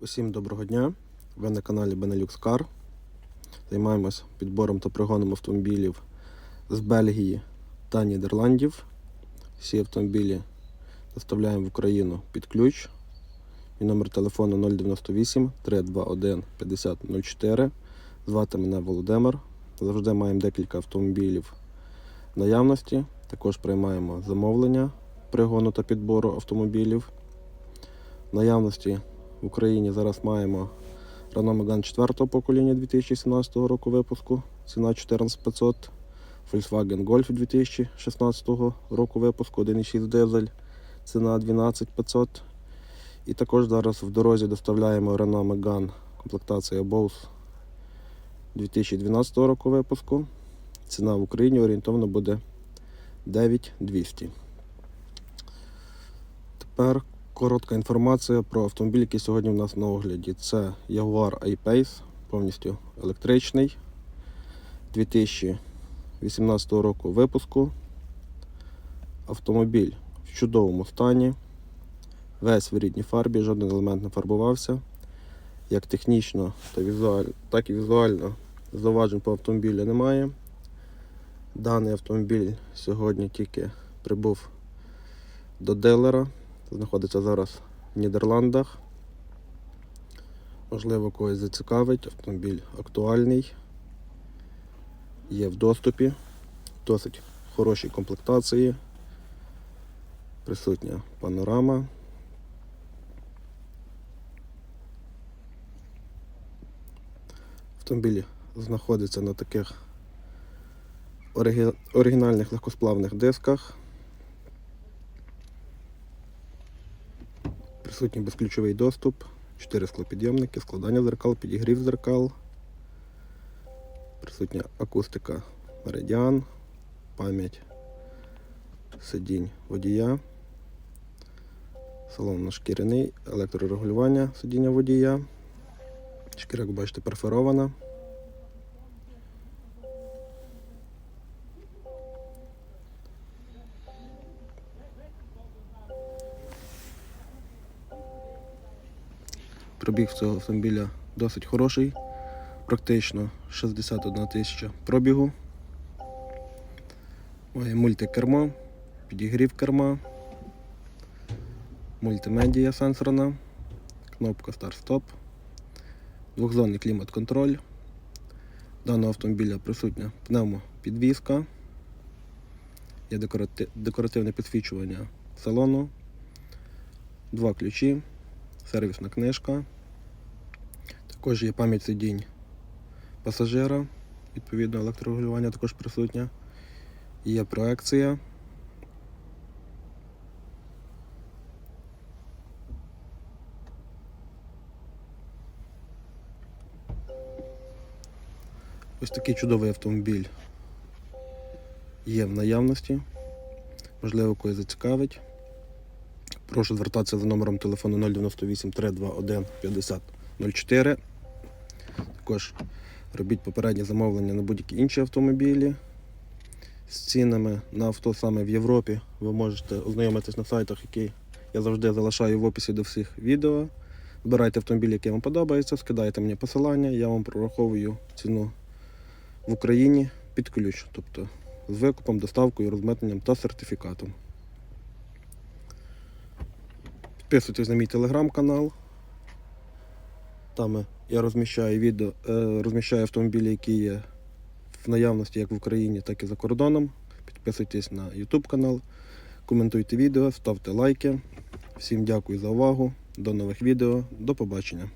Усім доброго дня! Ви на каналі Benelux Car. Займаємось підбором та пригоном автомобілів з Бельгії та Нідерландів. Всі автомобілі доставляємо в Україну під ключ. І номер телефону 098 321 5004. Звати мене Володимир. Завжди маємо декілька автомобілів в наявності. Також приймаємо замовлення пригону та підбору автомобілів. В наявності в Україні зараз маємо Renault Megane 4 покоління 2017 року випуску, ціна 14500, Volkswagen Golf 2016 року випуску 1,6 дизель, ціна 12500. І також зараз в дорозі доставляємо Renault Megane комплектація Bose 2012 року випуску. Ціна в Україні орієнтовно буде 9200. Тепер Коротка інформація про автомобіль, який сьогодні у нас на огляді. Це Jaguar I-Pace, повністю електричний 2018 року випуску. Автомобіль в чудовому стані, весь в рідній фарбі, жоден елемент не фарбувався. Як технічно, та візуально, так і візуально зауважень по автомобілю немає. Даний автомобіль сьогодні тільки прибув до дилера знаходиться зараз в Нідерландах. Можливо, когось зацікавить. Автомобіль актуальний, є в доступі, досить хорошій комплектації. Присутня панорама. Автомобіль знаходиться на таких оригі- оригінальних легкосплавних дисках. Присутній безключовий доступ, 4 склопідйомники, складання зеркал, підігрів зеркал. Присутня акустика Meridian, пам'ять сидінь водія. Салон шкіряний, електрорегулювання сидіння водія. Шкіра, як бачите, перфорована. Пробіг цього автомобіля досить хороший, практично 61 тисяча пробігу. Має мультикермо, підігрів керма, мультимедія сенсорна, кнопка старт-стоп, двохзонний клімат-контроль. Даного автомобіля присутня пневмопідвізка, є декоративне підсвічування салону, два ключі сервісна книжка. Також є пам'ять сидінь пасажира, відповідно електрорегулювання також присутнє. Є проекція. Ось такий чудовий автомобіль є в наявності. Можливо, когось зацікавить. Прошу звертатися за номером телефону 098 321 50 04. Також робіть попереднє замовлення на будь-які інші автомобілі. З цінами на авто саме в Європі ви можете ознайомитись на сайтах, які я завжди залишаю в описі до всіх відео. Вибирайте автомобіль, який вам подобається, скидайте мені посилання, я вам прораховую ціну в Україні під ключ, тобто з викупом, доставкою, розмитненням та сертифікатом. Підписуйтесь на мій телеграм-канал. Там я розміщаю відео, е, розміщаю автомобілі, які є в наявності як в Україні, так і за кордоном. Підписуйтесь на YouTube канал, коментуйте відео, ставте лайки. Всім дякую за увагу. До нових відео. До побачення.